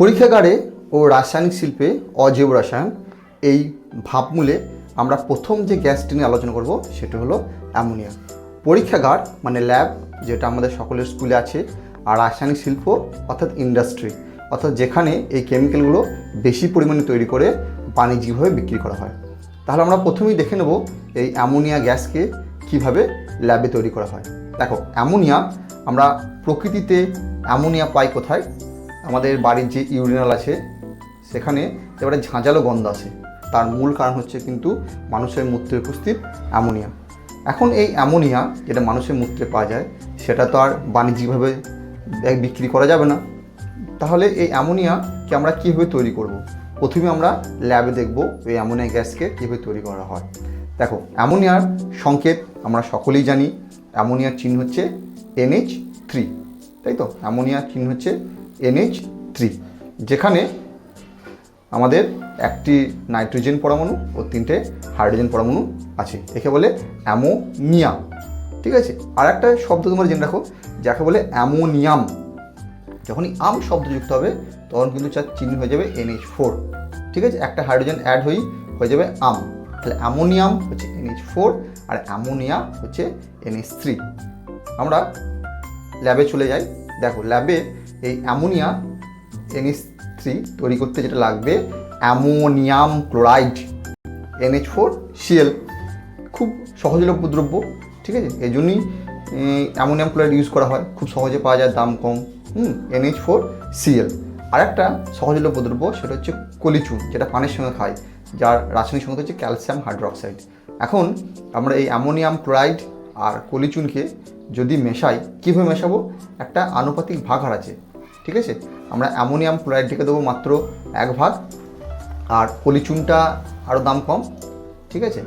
পরীক্ষাগারে ও রাসায়নিক শিল্পে অজৈব রসায়ন এই ভাবমূলে আমরা প্রথম যে গ্যাসটি নিয়ে আলোচনা করব সেটা হলো অ্যামোনিয়া। পরীক্ষাগার মানে ল্যাব যেটা আমাদের সকলের স্কুলে আছে আর রাসায়নিক শিল্প অর্থাৎ ইন্ডাস্ট্রি অর্থাৎ যেখানে এই কেমিক্যালগুলো বেশি পরিমাণে তৈরি করে বাণিজ্যিকভাবে বিক্রি করা হয়। তাহলে আমরা প্রথমেই দেখে নেব এই অ্যামোনিয়া গ্যাসকে কীভাবে ল্যাবে তৈরি করা হয়। দেখো, অ্যামোনিয়া আমরা প্রকৃতিতে অ্যামোনিয়া পাই কোথায়? আমাদের বাড়ির যে ইউরিনাল আছে, সেখানে এবারে ঝাঁঝালো গন্ধ আসে। তার মূল কারণ হচ্ছে কিন্তু মানুষের মূত্রে উপস্থিত অ্যামোনিয়া। এখন এই অ্যামোনিয়া যেটা মানুষের মূত্রে পাওয়া যায়, সেটা তো আর বাণিজ্যিকভাবে বিক্রি করা যাবে না। তাহলে এই অ্যামোনিয়াকে আমরা কীভাবে তৈরি করব। প্রথমে আমরা ল্যাবে দেখব এই অ্যামোনিয়া গ্যাসকে কীভাবে তৈরি করা হয়। দেখো, অ্যামোনিয়ার সংকেত আমরা সকলেই জানি। অ্যামোনিয়ার চিহ্ন হচ্ছে এনএইচ থ্রি তাই তো? অ্যামোনিয়ার চিহ্ন হচ্ছে এনএইচ থ্রি যেখানে আমাদের একটি নাইট্রোজেন পরমাণু ও তিনটে হাইড্রোজেন পরমাণু আছে। একে বলে অ্যামোনিয়া, ঠিক আছে? আর একটা শব্দ তোমরা জেনে রাখো, যাকে বলে অ্যামোনিয়াম। যখনই আম শব্দ যুক্ত হবে, তখন কিন্তু তার চিহ্ন হয়ে যাবে এনএইচ ফোর ঠিক আছে? একটা হাইড্রোজেন অ্যাড হয়েই হয়ে যাবে আম। তাহলে অ্যামোনিয়াম হচ্ছে এনএইচ ফোর আর অ্যামোনিয়া হচ্ছে এনএইচ থ্রি আমরা ল্যাবে চলে যাই। দেখো ল্যাবে এই অ্যামোনিয়া এনএইচ থ্রি তৈরি করতে যেটা লাগবে, ammonium chloride, NH four CL. খুব সহজলভ্য দ্রব্য, ঠিক আছে? এই জন্যই অ্যামোনিয়াম ক্লোরাইড ইউজ করা হয়। খুব সহজে পাওয়া যায়, দাম কম। হুম, এনএইচ ফোর সিএল। আর একটা সহজলভ্য দ্রব্য সেটা হচ্ছে কলিচুন, যেটা পানির সঙ্গে খায়, যার রাসায়নিক সংকেত হচ্ছে ক্যালসিয়াম হাইড্রোক্সাইড। এখন আমরা এই অ্যামোনিয়াম ক্লোরাইড আর কলিচুনকে যদি মেশাই, কীভাবে মেশাবো? একটা আনুপাতিক ভাগ হার আছে ঠিক আছে? আমরা অ্যামোনিয়াম ক্লোরাইড ক্লোরাইডটিকে দেবো মাত্র এক ভাগ, আর কলিচুনটা আরও দাম কম, ঠিক আছে?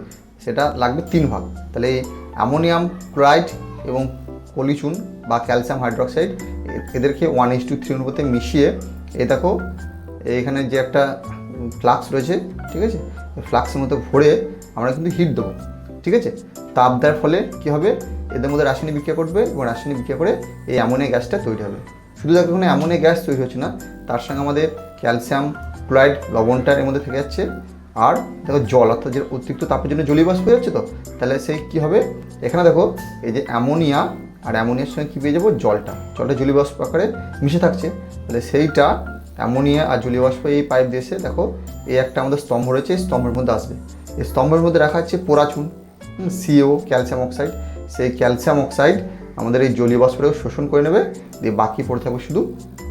সেটা লাগবে তিন ভাগ। তাহলে অ্যামোনিয়াম ক্লোরাইড এবং পলিচুন বা ক্যালসিয়াম হাইড্রোক্সাইড এদেরকে ওয়ান এইচ টু থ্রি অনুপাতে মিশিয়ে এ দেখো, এখানে যে একটা ফ্লাক্স রয়েছে, ঠিক আছে? ফ্লাক্সের মতো ভরে আমরা কিন্তু হিট দেবো, ঠিক আছে? তাপ দেওয়ার ফলে কী হবে? এদের মধ্যে রাসায়নিক বিক্রিয়া করবে এবং রাসায়নিক বিক্রিয়া করে এই অ্যামোনিয়া গ্যাসটা তৈরি হবে। শুধু দেখো এখানে অ্যামোনিয়া গ্যাস তৈরি হচ্ছে না, তার সঙ্গে আমাদের ক্যালসিয়াম ক্লোরাইড লবণটা এর মধ্যে থেকে যাচ্ছে। আর দেখো জল, অর্থাৎ যে অতিরিক্ত তাপের জন্য জলীয় বাষ্প হয়ে যাচ্ছে তো, তাহলে সেই কী হবে? এখানে দেখো এই যে অ্যামোনিয়া, আর অ্যামোনিয়ার সঙ্গে কী পেয়ে যাব? জলটা। জলটা জলীয় বাষ্প আকারে মিশে থাকছে। তাহলে সেইটা অ্যামোনিয়া আর জলীয় বাষ্প এই পাইপ দিয়ে এসে দেখো এই একটা আমাদের স্তম্ভ রয়েছে, এই স্তম্ভের মধ্যে আসবে। এই স্তম্ভের মধ্যে রাখা হচ্ছে পোরাচুন সিও ক্যালসিয়াম অক্সাইড সেই ক্যালসিয়াম অক্সাইড আমাদের এই জলীয় বাষ্পটাকে শোষণ করে নেবে, দিয়ে বাকি পড়ে থাকবে শুধু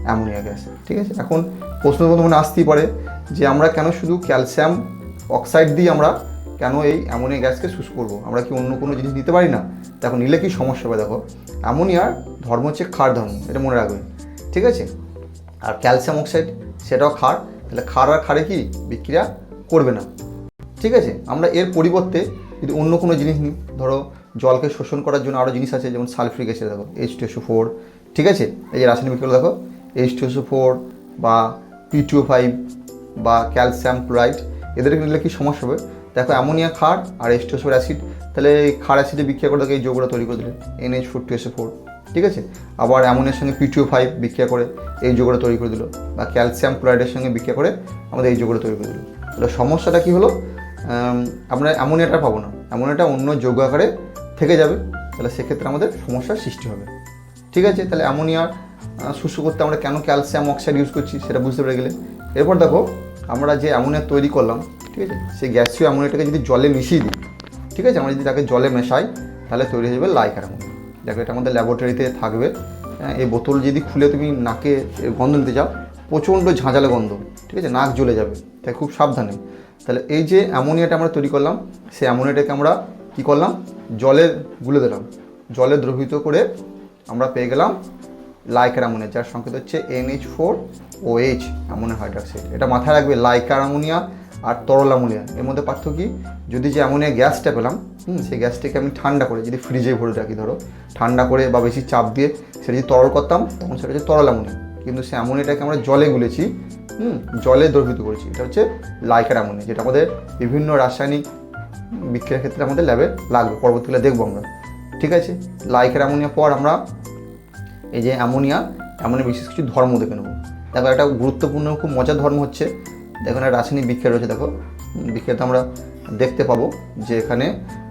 অ্যামোনিয়া গ্যাস। ঠিক আছে? এখন প্রশ্ন মনে আসতেই পারে যে আমরা কেন শুধু ক্যালসিয়াম অক্সাইড দিয়ে আমরা কেন এই অ্যামোনিয়া গ্যাসকে শুষ করব? আমরা কি অন্য কোনো জিনিস নিতে পারি না? দেখো, নিলে কি সমস্যা হবে দেখো? অ্যামোনিয়ার ধর্ম হচ্ছে ক্ষার ধর্ম, এটা মনে রাখবে। ঠিক আছে? আর ক্যালসিয়াম অক্সাইড, সেটাও ক্ষার। তাহলে ক্ষার আর ক্ষারে কি? বিক্রিয়া করবে না। ঠিক আছে? আমরা এর পরিবর্তে যদি অন্য কোনো জিনিস নিই ধরো জলকে শোষণ করার জন্য আরও জিনিস আছে, যেমন সালফ্রিক অ্যাসিড দেখো এইচ টু এসও ফোর ঠিক আছে? এই যে রাসায়নিক বিক্রিয়া দেখো এইচ টু এসও ফোর বা পি টু ফাইভ বা ক্যালসিয়াম ক্লোরাইড এদেরকে নিলে কী সমস্যা হবে? দেখো অ্যামোনিয়া, ক্ষার আর এইচ টু এসোর অ্যাসিড তাহলে এই ক্ষার অ্যাসিডে বিক্রিয়া করে দেখো এই যৌগটা তৈরি করে দিলে NH four two SO four ঠিক আছে? আবার অ্যামোনিয়ার সঙ্গে পিটিও ফাইভ বিক্রিয়া করে এই যৌগটা তৈরি করে দিল, বা ক্যালসিয়াম ক্লোরাইডের সঙ্গে বিক্রিয়া করে আমাদের এই যৌগটা তৈরি করে দিল। তাহলে সমস্যাটা কী হলো? আম, আমরা অ্যামোনিয়াটা পাবো না। অ্যামোনিয়াটা অন্য যোগ আকারে থেকে যাবে তাহলে সেক্ষেত্রে আমাদের সমস্যার সৃষ্টি হবে। ঠিক আছে? তাহলে অ্যামোনিয়ার শুষ্ক করতে আমরা কেন ক্যালসিয়াম অক্সাইড ইউজ করছি সেটা বুঝতে পেরে গেলে। এরপর দেখো আমরা যে অ্যামোনিয়া তৈরি করলাম ঠিক আছে? সেই গ্যাসীয় অ্যামোনিয়াটাকে যদি জলে মিশিয়ে দিই ঠিক আছে? আমরা যদি তাকে জলে মেশাই তাহলে তৈরি হয়ে যাবে লাইকার অ্যামোনিয়া। দেখো এটা আমাদের ল্যাবরেটরিতে থাকবে। এই বোতল যদি খুলে তুমি নাকে গন্ধ নিতে যাও প্রচণ্ড ঝাঁঝালো গন্ধ ঠিক আছে? নাক জ্বলে যাবে। তাই খুব সাবধানে। তাহলে এই যে অ্যামোনিয়াটা আমরা তৈরি করলাম, সেই অ্যামোনিয়াটাকে আমরা কী করলাম? জলে গুলে দিলাম। জলে দ্রবীভূত করে আমরা পেয়ে গেলাম লাইকার অ্যামোনিয়া, যার সংকেত হচ্ছে NH four O H ammonia hydroxide. এটা মাথায় রাখবে লাইকার অ্যামোনিয়া আর তরল অ্যামোনিয়া। এর মধ্যে পার্থক্য কি? যদি যে অ্যামোনিয়া গ্যাসটা পেলাম, হুম, সেই গ্যাসটাকে আমি ঠান্ডা করে, যদি ফ্রিজে ভরে রাখি, ধরো, ঠান্ডা করে বা বেশি চাপ দিয়ে সেটা যদি তরল করতাম, তখন সেটা হচ্ছে তরল অ্যামোনিয়া। কিন্তু সে অ্যামোনিয়াটাকে আমরা জলে গুলেছি হুম জলে দ্রবীভূত করেছি। এটা হচ্ছে লাইকার অ্যামোনিয়া যেটা আমাদের বিভিন্ন রাসায়নিক বিক্রিয়ার ক্ষেত্রে আমাদের ল্যাবে লাগবে। পরবর্তীকালে দেখব আমরা। ঠিক আছে? লাইকার অ্যামোনিয়া পর আমরা এই যে অ্যামোনিয়া অ্যামোনিয়া বিশেষ কিছু ধর্ম দেখে নেব। দেখো একটা গুরুত্বপূর্ণ খুব মজার ধর্ম হচ্ছে দেখো এখানে রাসায়নিক বিক্রিয়া রয়েছে দেখো। উম, বিক্রিয়াটা আমরা দেখতে পাবো যে এখানে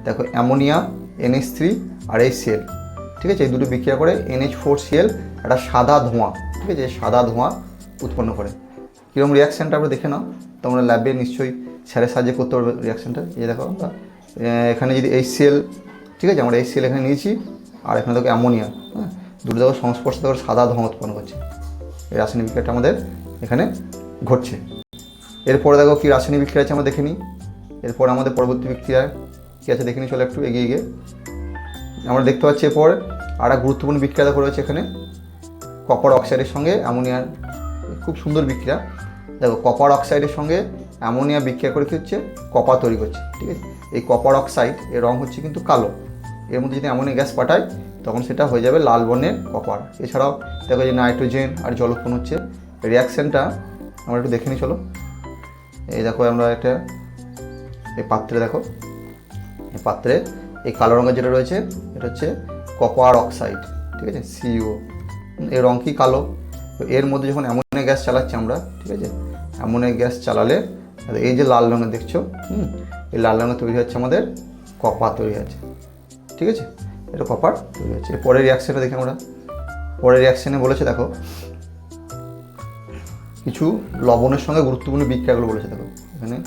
দেখো অ্যামোনিয়া এনএইচ থ্রি আর এই সিএল ঠিক আছে? এই দুটো বিক্রিয়া করে এনএইচ ফোর সিএল একটা সাদা ধোঁয়া। ঠিক আছে সাদা ধোঁয়া উৎপন্ন করে। কীরকম রিয়াকশানটা আমরা দেখে নাও। তোমরা ল্যাবে নিশ্চয়ই স্যারের সাহায্যে করতে পারবে রিয়াকশানটা এই দেখো, আমরা এখানে যদি এই সিএল ঠিক আছে? আমরা এই সিএল এখানে নিয়েছি, আর এখানে দেখো অ্যামোনিয়া হ্যাঁ? দুটো দেখো সংস্পর্শে, দেখো সাদা ধোঁয়া উৎপন্ন করছে। এই রাসায়নিক বিক্রিয়াটা আমাদের এখানে ঘটছে। এরপরে দেখো কী রাসায়নিক বিক্রিয়া আছে আমরা দেখে নিই। এরপর আমাদের পরবর্তী বিক্রিয়া কী আছে দেখে নিই, চলো একটু এগিয়ে গিয়ে। আমরা দেখতে পাচ্ছি এরপর আর এক গুরুত্বপূর্ণ বিক্রিয়া দেখো রয়েছে এখানে। কপার অক্সাইডের সঙ্গে অ্যামোনিয়ার খুব সুন্দর বিক্রিয়া। দেখো কপার অক্সাইডের সঙ্গে অ্যামোনিয়া বিক্রিয়া করে কী হচ্ছে? কপার তৈরি করছে, ঠিক আছে? এই কপার অক্সাইড এর রং হচ্ছে কিন্তু কালো। এর মধ্যে যদি অ্যামোনিয়া গ্যাস পাঠায়, তখন সেটা হয়ে যাবে লাল বর্ণের কপার এছাড়াও দেখো যে নাইট্রোজেন আর জল উৎপন্ন হচ্ছে রিয়াকশানটা আমরা একটু দেখে নিই, চলো। এই দেখো আমরা একটা, এই পাত্রে দেখো, এই পাত্রে এই কালো রঙের যেটা রয়েছে, এটা হচ্ছে কপার অক্সাইড ঠিক আছে? সিও এর রং কি কালো। তো এর মধ্যে যখন অ্যামোনিয়া গ্যাস চালাচ্ছি আমরা, ঠিক আছে? অ্যামোনিয়া গ্যাস চালালে এই যে লাল রঙের দেখছ, হুম? এই লাল রঙের তৈরি হচ্ছে আমাদের কপার তৈরি হচ্ছে ঠিক আছে? এটা কপার তৈরি হচ্ছে পরের রিয়াকশানটা দেখি আমরা। পরের রিয়াকশানে বলেছে, দেখো, কিছু লবণের সঙ্গে গুরুত্বপূর্ণ বিক্রিয়াগুলো বলেছে, দেখো, এখানে।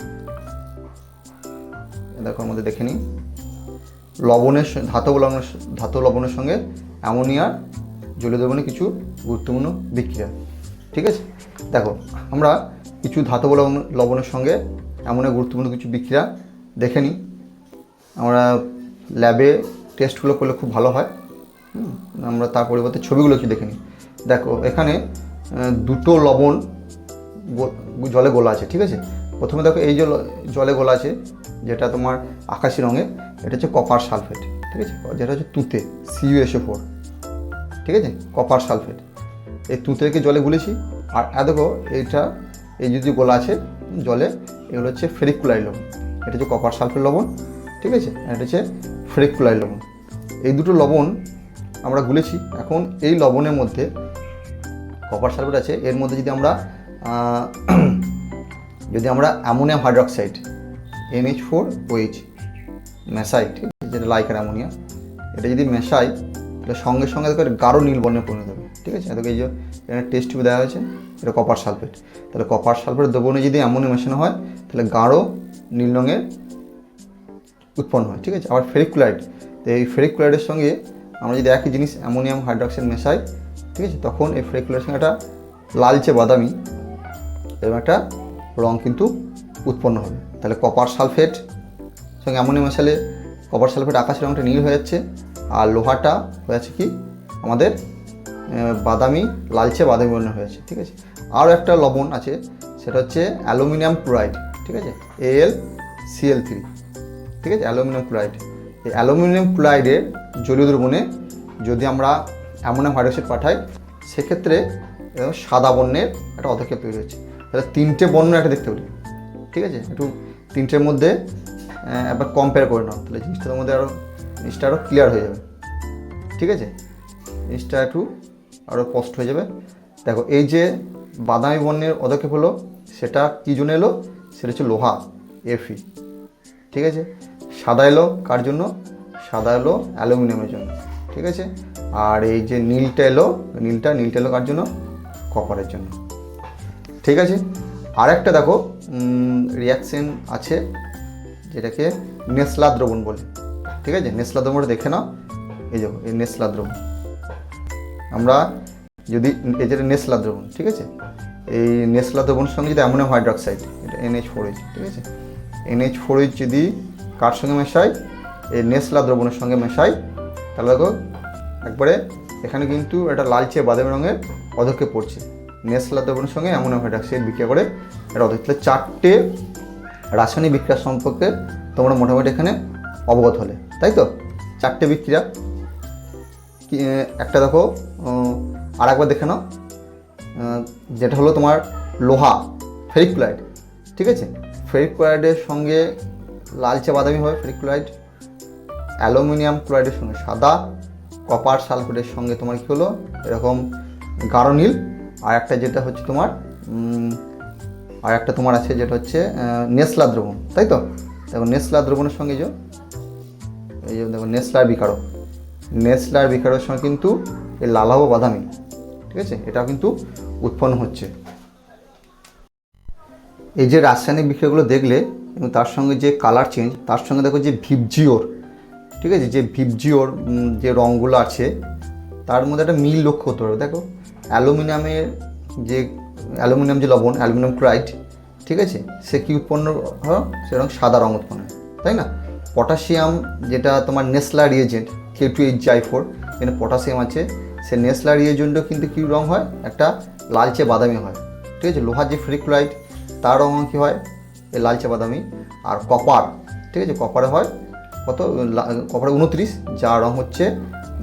দেখো আমাদের দেখে নিই। লবণের ধাতব লবণের ধাতব লবণের সঙ্গে অ্যামোনিয়ার জলীয় দ্রবণে কিছু গুরুত্বপূর্ণ বিক্রিয়া। ঠিক আছে? দেখো, আমরা কিছু ধাতব লবণ, লবণের সঙ্গে অ্যামোনিয়া গুরুত্বপূর্ণ কিছু বিক্রিয়া দেখে নিই। আমরা ল্যাবে টেস্টগুলো করলে খুব ভালো হয়। আমরা তার পরিবর্তে ছবিগুলো কি দেখে নিই। দেখো, এখানে দুটো লবণ জলে গোলা আছে, ঠিক আছে? প্রথমে দেখো এই জলে গোলা আছে, যেটা তোমার আকাশি রঙের, এটা হচ্ছে কপার সালফেট ঠিক আছে? যেটা হচ্ছে তুঁতে সিইউএসও ফোর ঠিক আছে? Copper sulphate. এই তুঁতেকে জলে গুলেছি। আর দেখো, এইটা, এই যদি গোলা আছে জলে, এগুলো হচ্ছে ফেরিকুলাইড লবণ এটা হচ্ছে কপার সালফেট লবণ, ঠিক আছে? এটা হচ্ছে ফেরিকুলাইড লবণ এই দুটো লবণ আমরা গুলেছি। এখন এই লবণের মধ্যে কপার সালফেট আছে। এর মধ্যে যদি আমরা যদি আমরা ammonium hydroxide NH four OH মেশাই, ঠিক আছে? যেটা লাইকার অ্যামোনিয়া। এটা যদি মেশাই তাহলে সঙ্গে সঙ্গে দেখো এটা গাঢ় নীল বর্ণে পরিণত হবে, ঠিক আছে? এতকে এই যে এখানে টেস্ট দেওয়া হয়েছে, এটা কপার সালফেট তাহলে কপার সালফেট দ্রবণে যদি অ্যামোনিয়া মেশানো হয়, তাহলে গাঢ় নীল রঙের উৎপন্ন হয়, ঠিক আছে? আবার ফেরিকুলাইড, তো এই ফেরিকুলাইডের সঙ্গে আমরা যদি একই জিনিস অ্যামোনিয়াম হাইড্রক্সাইড মেশাই, ঠিক আছে? তখন এই ফেরিকুলাইডের সঙ্গে একটা লালচে বাদামি এরকম একটা রং কিন্তু উৎপন্ন হবে। তাহলে কপার সালফেট সঙ্গে অ্যামোনিয়াম মেশালে কপার সালফেট আকাশের রঙটা নীল হয়ে যাচ্ছে আর লোহাটা হয়ে যাচ্ছে কি? আমাদের বাদামি, লালচে বাদামি বর্ণের হয়েছে, ঠিক আছে? আরও একটা লবণ আছে, সেটা হচ্ছে অ্যালুমিনিয়াম ক্লোরাইড, ঠিক আছে? এল সিএল থ্রি ঠিক আছে? Aluminium chloride. এই অ্যালুমিনিয়াম ক্লোরাইডের জলীয় দ্রবণে যদি আমরা অ্যামোনিয়াম হাইড্রোক্সাইড পাঠাই, সেক্ষেত্রে সাদা বর্ণের একটা অধক্ষেপ তৈরি হচ্ছে তাহলে তিনটে বর্ণ একটা দেখতে পারি, ঠিক আছে? একটু তিনটের মধ্যে একবার কম্পেয়ার করে নাও, তাহলে জিনিসটার মধ্যে আরও জিনিসটা আরও ক্লিয়ার হয়ে যাবে। ঠিক আছে? জিনিসটা একটু আরও স্পষ্ট হয়ে যাবে। দেখো, এই যে বাদামি বর্ণের অধক্ষেপ হলো, সেটা কী জন্য এলো? সেটা হচ্ছে লোহা এফি ঠিক আছে? সাদা এলো কার জন্য? সাদা এলো অ্যালুমিনিয়ামের জন্য। ঠিক আছে? আর এই যে নীলটা এলো, নীলটা নীলটা এলো কার জন্য? কপারের জন্য। ঠিক আছে? আর একটা দেখো রিয়াকশন আছে, যেটাকে নেসলা দ্রবণ বলে। ঠিক আছে? নেসলা দ্রবণটা দেখে নাও। এই যে, এই নেসলা দ্রবণ আমরা যদি, এই যেটা নেসলা দ্রবণ ঠিক আছে? এই নেসলা দ্রবণের সঙ্গে যদি অ্যামোনিয়াম হাইড্রক্সাইড, এটা এনএইচ ফোর এইচ, ঠিক আছে? এনএইচ ফোর এইচ যদি কার সঙ্গে মেশাই এই নেসলা দ্রবণের সঙ্গে মেশাই তাহলে দেখো, একবারে এখানে কিন্তু একটা লালচে বাদামি রঙের পদক্ষেপ পড়ছে। নেসলা দ্রবণের সঙ্গে অ্যামোনিয়াম হাইড্রক্সাইড বিক্রিয়া করে, এটা অধক্ষেপ চারটে রাসায়নিক বিক্রিয়া সম্পর্কে তোমরা মোটামুটি এখানে অবগত হলে, তাই তো? চারটে বিক্রিয়া একটা দেখো আর একবার দেখে নাও। যেটা হলো তোমার লোহা, ফেরিকুলাইড, ঠিক আছে? ফেরিকুলাইডের সঙ্গে লালচে বাদামি হবে ফেরিকুলাইড। অ্যালুমিনিয়াম ক্লোরাইডের সঙ্গে সাদা। কপার সালফেটের সঙ্গে তোমার কী হলো? এরকম গাঢ় নীল। আর একটা যেটা হচ্ছে তোমার আর একটা তোমার আছে যেটা হচ্ছে নেসলা দ্রবণ, তাই তো? দেখো, নেসলা দ্রবণের সঙ্গে যে এই যে দেখো নেসলার বিকারক। নেসলার বিকারকের সঙ্গে কিন্তু এই লালাও বাদামি ঠিক আছে? এটাও কিন্তু উৎপন্ন হচ্ছে। এই যে রাসায়নিক বিক্রিয়াগুলো দেখলে এবং তার সঙ্গে যে কালার চেঞ্জ তার সঙ্গে দেখো যে ভিবজিওর ঠিক আছে? যে ভিবজিওর উম, যে রঙগুলো আছে তার মধ্যে একটা মিল লক্ষ্য করতে পারবে দেখো অ্যালুমিনিয়ামের যে অ্যালুমিনিয়াম যে লবণ অ্যালুমিনিয়াম ক্লোরাইড ঠিক আছে? সে কি উৎপন্ন হয়? সেরকম সাদা রঙ উৎপন্ন হয় তাই না? পটাশিয়াম, যেটা তোমার Nessler reagent K two H জাই ফোর এখানে পটাশিয়াম আছে। সে নেসলা রিয়েজেন্টও কিন্তু কী রঙ হয়? একটা লালচে বাদামি হয়। ঠিক আছে? লোহার যে ফ্রিক্লোরাইড, তার রঙ কী হয়? এই লালচে বাদামি। আর কপার, ঠিক আছে? কপারে হয় কত? কপারে উনত্রিশ, যার রঙ হচ্ছে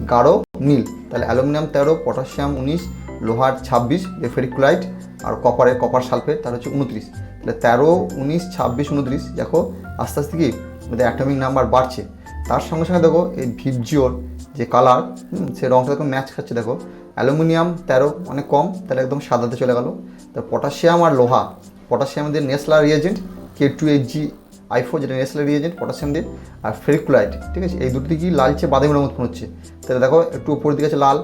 গাঢ় নীল। তাহলে অ্যালুমিনিয়াম তেরো, পটাশিয়াম উনিশ, লোহার ছাব্বিশ, যে ফেরিক্লোরাইড, আর কপারে, কপার সালফেট, তার হচ্ছে উনত্রিশ। তাহলে তেরো, উনিশ, ছাব্বিশ, উনত্রিশ, দেখো, আস্তে আস্তে কি? ওদের অ্যাটমিক নাম্বার বাড়ছে। তার সঙ্গে সঙ্গে দেখো এই ভিপজিওর যে কালার সে রঙটা দেখো ম্যাচ খাচ্ছে, দেখো। অ্যালুমিনিয়াম তেরো, অনেক কম, তাহলে একদম সাদাতে চলে গেল। তো পটাশিয়াম আর লোহা পটাশিয়াম দিয়ে Nessler reagent K two H G I four যেটা নেসলা রিয়েজেন্ট পটাশিয়াম দিয়ে, আর ফেরিকুলাইট ঠিক আছে? এই দুটো দিকেই লালচে বাদামি রঙ উৎপন্ন হচ্ছে? তাহলে দেখো, একটু উপরের দিকে আছে লাল,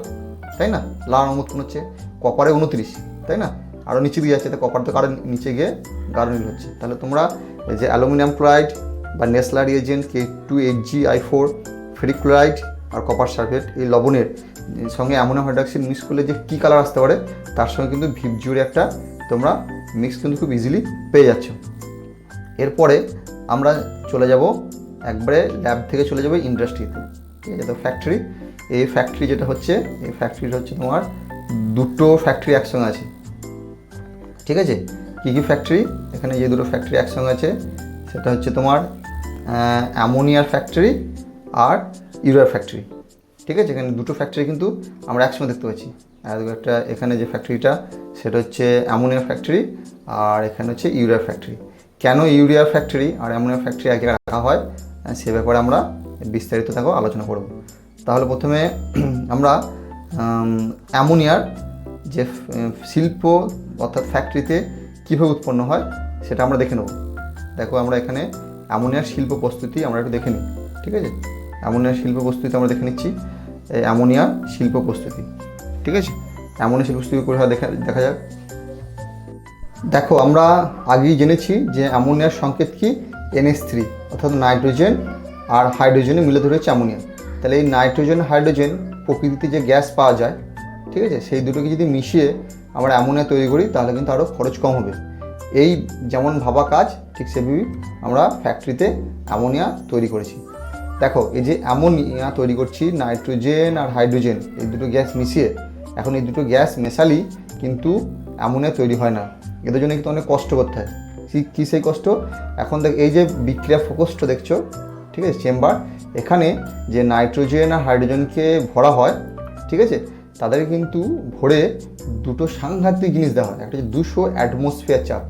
তাই না? লাল রঙ উৎপন্ন হচ্ছে। কপারে উনত্রিশ, তাই না? আরও নিচে দিয়ে যাচ্ছে তো কপার তো কারও নিচে গিয়ে গাঢ় নীল হচ্ছে। তাহলে তোমরা এই যে অ্যালুমিনিয়াম ক্লোরাইড বা Nessler reagent K two eight G I four ferric chloride R copper sulphate এই লবণের সঙ্গে অ্যামোনিয়াম হাইড্রক্সাইড মিক্স করলে যে কী কালার আসতে পারে, তার সঙ্গে কিন্তু ভিপজুরে একটা তোমরা মিক্স কিন্তু খুব ইজিলি পেয়ে যাচ্ছ। এরপরে আমরা চলে যাব একবারে ল্যাব থেকে চলে যাব ইন্ডাস্ট্রিতে ঠিক আছে? তো ফ্যাক্টরি এই ফ্যাক্টরি যেটা হচ্ছে, এই ফ্যাক্টরিটা হচ্ছে তোমার দুটো ফ্যাক্টরি একসঙ্গে আছে। ঠিক আছে? কী কী ফ্যাক্টরি এখানে যে দুটো ফ্যাক্টরি একসঙ্গে আছে, সেটা হচ্ছে তোমার অ্যামোনিয়ার ফ্যাক্টরি আর ইউরিয়ার ফ্যাক্টরি ঠিক আছে? এখানে দুটো ফ্যাক্টরি কিন্তু আমরা একসঙ্গে দেখতে পাচ্ছি। একটা এখানে যে ফ্যাক্টরিটা সেটা হচ্ছে অ্যামোনিয়ার ফ্যাক্টরি আর এখানে হচ্ছে ইউরিয়ার ফ্যাক্টরি কেন ইউরিয়ার ফ্যাক্টরি আর অ্যামোনিয়ার ফ্যাক্টরি জায়গায় রাখা হয়? সে ব্যাপারে আমরা বিস্তারিত থাকো, আলোচনা করব। তাহলে প্রথমে আমরা অ্যামোনিয়ার যে শিল্প অর্থাৎ ফ্যাক্টরিতে কীভাবে উৎপন্ন হয়, সেটা আমরা দেখে নেব। দেখো আমরা এখানে অ্যামোনিয়ার শিল্প প্রস্তুতি আমরা একটু দেখে নিই, ঠিক আছে? অ্যামোনিয়ার শিল্প প্রস্তুতি আমরা দেখে নিচ্ছি। এই অ্যামোনিয়ার শিল্প প্রস্তুতি, ঠিক আছে? অ্যামোনিয়া শিল্প প্রস্তুতি করে দেখা দেখা যাক। দেখো, আমরা আগেই জেনেছি যে অ্যামোনিয়ার সংকেত কি? এনএস থ্রি অর্থাৎ নাইট্রোজেন আর হাইড্রোজেনে মিলে ধরে হচ্ছে অ্যামোনিয়া। তাহলে এই নাইট্রোজেন, হাইড্রোজেন প্রকৃতিতে যে গ্যাস পাওয়া যায়, ঠিক আছে? সেই দুটোকে যদি মিশিয়ে আমরা অ্যামোনিয়া তৈরি করি, তাহলে কিন্তু আরও খরচ কম হবে। এই যেমন ভাবা কাজ ঠিক সেভাবেই আমরা ফ্যাক্টরিতে অ্যামোনিয়া তৈরি করেছি। দেখো, এই যে অ্যামোনিয়া তৈরি করছি নাইট্রোজেন আর হাইড্রোজেন এই দুটো গ্যাস মিশিয়ে, এখন এই দুটো গ্যাস মেশালি কিন্তু অ্যামোনিয়া তৈরি হয় না। এদের জন্য কিন্তু অনেক কষ্ট করতে হয়। কি- সেই কষ্ট? এখন দেখ, এই যে বিক্রিয়া ফোকসটা দেখছ, ঠিক আছে চেম্বার এখানে যে নাইট্রোজেন আর হাইড্রোজেনকে ভরা হয়, ঠিক আছে তাদের কিন্তু ভরে দুটো সাংঘাতিক জিনিস দেওয়া হয়। একটা হচ্ছে দুশো অ্যাটমসফিয়ার চাপ,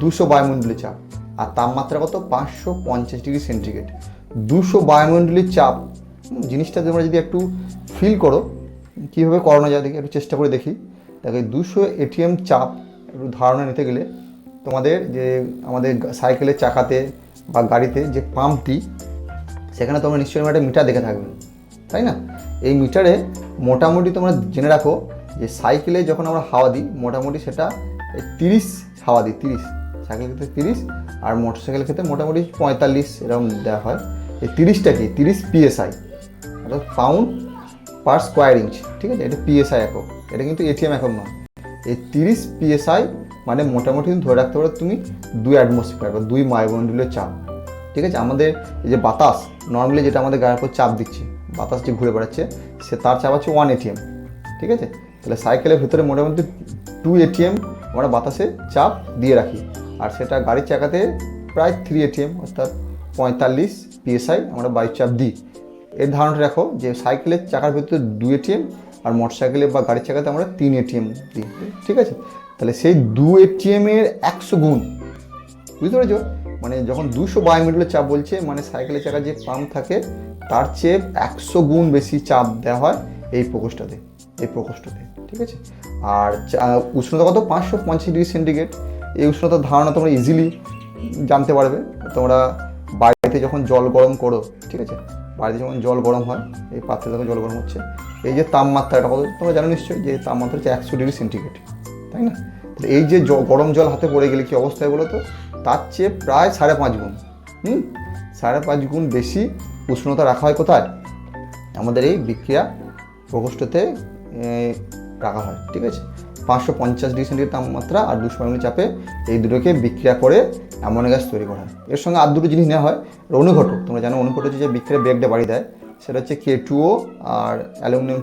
দুশো বায়ুমণ্ডলীয় চাপ। আর তাপমাত্রা কত? পাঁচশো পঞ্চাশ ডিগ্রি সেন্টিগ্রেড। দুশো বায়ুমণ্ডলীর চাপ। জিনিসটা তোমরা যদি একটু ফিল করো, কীভাবে করানো যায় দেখি, একটু চেষ্টা করে দেখি। দেখো দুশো এটিএম চাপ একটু ধারণা নিতে গেলে তোমাদের যে আমাদের সাইকেলের চাকাতে বা গাড়িতে যে পাম্পটি সেখানে তোমরা নিশ্চয়ই একটা মিটার দেখে থাকবে। তাই না? এই মিটারে মোটামুটি তোমরা জেনে রাখো যে সাইকেলে যখন আমরা হাওয়া দিই, মোটামুটি সেটা তিরিশ হাওয়া দিই, তিরিশ। সাইকেলের ক্ষেত্রে তিরিশ আর মোটর সাইকেলের ক্ষেত্রে মোটামুটি পঁয়তাল্লিশ এরকম দেওয়া হয়। এই তিরিশটা কি? তিরিশ পিএসআই অর্থাৎ পাউন্ড পার স্কোয়ার ইঞ্চ ঠিক আছে? এটা পিএসআই একক। এটা কিন্তু এটিএম একক নয়। এই তিরিশ পিএসআই মানে মোটামুটি ধরে রাখতে পারো তুমি দুই অ্যাটমসফিয়ার বা দুই বায়ুমণ্ডলীয় চাপ। ঠিক আছে? আমাদের এই যে বাতাস নর্মালি যেটা আমাদের গায়ের উপর চাপ দিচ্ছে, বাতাস যে ঘুরে বেড়াচ্ছে, সে তার চাপ আছে ওয়ান এটিএম ঠিক আছে? তাহলে সাইকেলের ভেতরে মোটামুটি টু এটিএম আমরা বাতাসে চাপ দিয়ে রাখি। সেটা গাড়ির চাকাতে প্রায় থ্রি এটিএম অর্থাৎ পঁয়তাল্লিশ পিএসআই আমরা বায়ুর চাপ দিই এর ধারণাটা রাখো যে সাইকেলের চাকার ভিতরে দু এটিএম আর মোটর সাইকেলে বা গাড়ির চাকাতে আমরা তিন এটিএম দিই, ঠিক আছে? তাহলে সেই দু এটিএমের একশো গুণ, বুঝতে পেরেছ? মানে যখন দুশো বায়োমিটারের চাপ বলছে মানে সাইকেলের চাকার যে পাম্প থাকে, তার চেয়ে একশো গুণ বেশি চাপ দেওয়া হয় এই প্রকোষ্ঠটাতে এই প্রকোষ্ঠতে, ঠিক আছে? আর উষ্ণতা কত? পাঁচশো পঞ্চাশ ডিগ্রি সেন্টিগ্রেড। এই উষ্ণতার ধারণা তোমরা ইজিলি জানতে পারবে। তোমরা বাড়িতে যখন জল গরম করো, ঠিক আছে? বাড়িতে যখন জল গরম হয়, এই পাত্রে যখন জল গরম হচ্ছে, এই যে তাপমাত্রা এটা কত তোমরা জানো নিশ্চয়ই যে তাপমাত্রা হচ্ছে একশো ডিগ্রি সেন্টিগ্রেড, তাই না? তাহলে এই যে গরম জল হাতে পড়ে গেলে কি অবস্থায় বলো তো? তার চেয়ে প্রায় সাড়ে পাঁচ গুণ, হুম? সাড়ে পাঁচ গুণ বেশি উষ্ণতা রাখা হয় কোথায়? আমাদের এই বিক্রিয়া প্রকোষ্ঠতে রাখা হয়, ঠিক আছে? পাঁচশো পঞ্চাশ ডিগ্রি সেন্টিগ্রেড তাপমাত্রা আর দুশো মিলি চাপে এই দুটোকে বিক্রিয়া করে অ্যামোনিয়া গ্যাস তৈরি করা হয়। এর সঙ্গে আর দুটো জিনিস নেওয়া হয় অনুঘটক তোমরা জানো অনুঘটক যে বিক্রিয়া বেগটা বাড়িয়ে দেয়, সেটা হচ্ছে K two O R aluminium,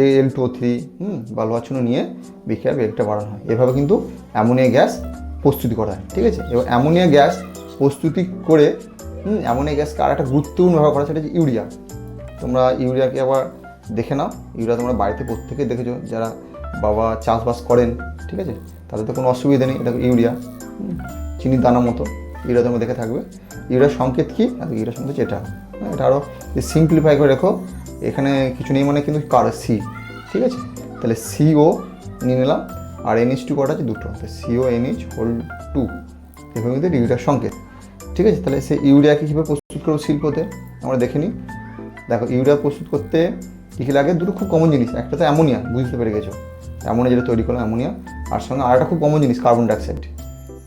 A L two three হুম, বা লোহাচুনো নিয়ে বিক্রিয়া বেগটা বাড়ানো হয়। এভাবে কিন্তু অ্যামোনিয়া গ্যাস প্রস্তুতি করা হয়, ঠিক আছে? এবং অ্যামোনিয়া গ্যাস প্রস্তুতি করে, হুম, অ্যামোনিয়া গ্যাসকে আর একটা গুরুত্বপূর্ণ ব্যবহার করা সেটা হচ্ছে ইউরিয়া। তোমরা ইউরিয়াকে আবার দেখে নাও। ইউরিয়া তোমরা বাড়িতে প্রত্যেকে দেখেছ, যারা বাবা চাষবাস করেন ঠিক আছে? তাদের তো কোনো অসুবিধা নেই এটা ইউরিয়া চিনির দানা মতো ইউরিয়া তোমরা দেখে থাকবে। ইউরিয়ার সংকেত কী? আর ইউরিয়ার সংকেত হচ্ছে এটা। হ্যাঁ, এটা আরও সিম্পলিফাই করে রেখো। এখানে কিছু নেই মানে কিন্তু কার সি ঠিক আছে? তাহলে সিও নিয়ে নিলাম আর এনএইচ টু কটা আছে দুটো। সিও এনএইচ হোল টু এভাবে কিন্তু ইউরিয়ার সংকেত ঠিক আছে? তাহলে সেই ইউরিয়াকে কীভাবে প্রস্তুত করব শিল্পতে? আমরা দেখে নিই। দেখো ইউরিয়া প্রস্তুত করতে কী কী লাগে? দুটো খুব কমন জিনিস একটা তো অ্যামোনিয়া বুঝতে পেরে গেছো। অ্যামোনিয়া যেটা তৈরি করলাম, অ্যামোনিয়া। আর সঙ্গে আর একটা খুব কমন জিনিস কার্বন ডাইঅক্সাইড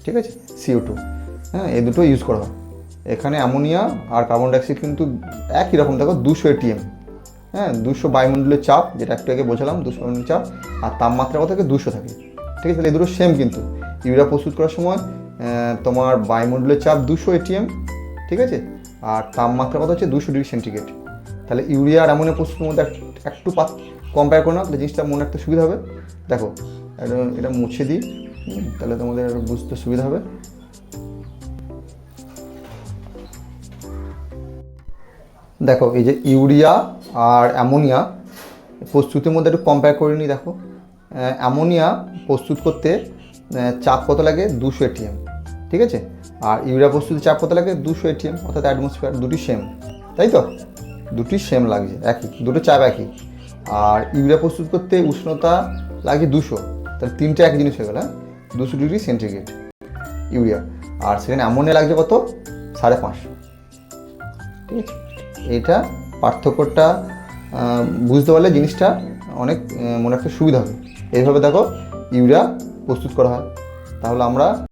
ঠিক আছে? সিও টু হ্যাঁ এই দুটো ইউজ করা হয়। এখানে অ্যামোনিয়া আর কার্বন ডাইঅক্সাইড কিন্তু একই রকম। দেখো, দুশো এটিএম হ্যাঁ দুশো বায়ুমণ্ডলের চাপ, যেটা একটু আগে বোঝালাম, দুশো বায়ুমণ্ডলের চাপ, আর তাপমাত্রা কত থাকে দুশো থাকে। ঠিক আছে? তাহলে এই দুটো সেম কিন্তু। ইউরিয়া প্রস্তুত করার সময় তোমার বায়ুমণ্ডলের চাপ দুশো এটিএম ঠিক আছে? আর তাপমাত্রা কত হচ্ছে দুশো ডিগ্রি সেন্টিগ্রেড। তাহলে ইউরিয়া আর অ্যামোনিয়া প্রস্তুতের মধ্যে এক- একটু পাত কম্পেয়ার করে নাও, তাহলে জিনিসটা মনে রাখতে সুবিধা হবে। দেখো এটা মুছে দিই তাহলে তোমাদের বুঝতে সুবিধা হবে। দেখো, এই যে ইউরিয়া আর অ্যামোনিয়া, প্রস্তুতির মধ্যে একটু কম্পেয়ার করে নিই, দেখো। অ্যামোনিয়া প্রস্তুত করতে চাপ কত লাগে? দুশো এটিএম ঠিক আছে? আর ইউরিয়া প্রস্তুতির চাপ কত লাগে? দুশো এটিএম অর্থাৎ অ্যাটমসফিয়ার দুটি সেম তাই তো? দুটি সেম লাগছে, একই, দুটো চাপ একই। আর ইউরিয়া প্রস্তুত করতে উষ্ণতা লাগে দুশো। তাহলে তিনটে এক জিনিস হয়ে গেল হ্যাঁ? দুশো ডিগ্রি সেন্টিগ্রেড ইউরিয়া। আর সেখানে অ্যামোনিয়া লাগছে কত? সাড়ে পাঁচশো। ঠিক আছে? পার্থক্যটা বুঝতে পারলে জিনিসটা অনেক মনে একটা সুবিধা হবে। এইভাবে দেখো, ইউরিয়া প্রস্তুত করা হয়। তাহলে আমরা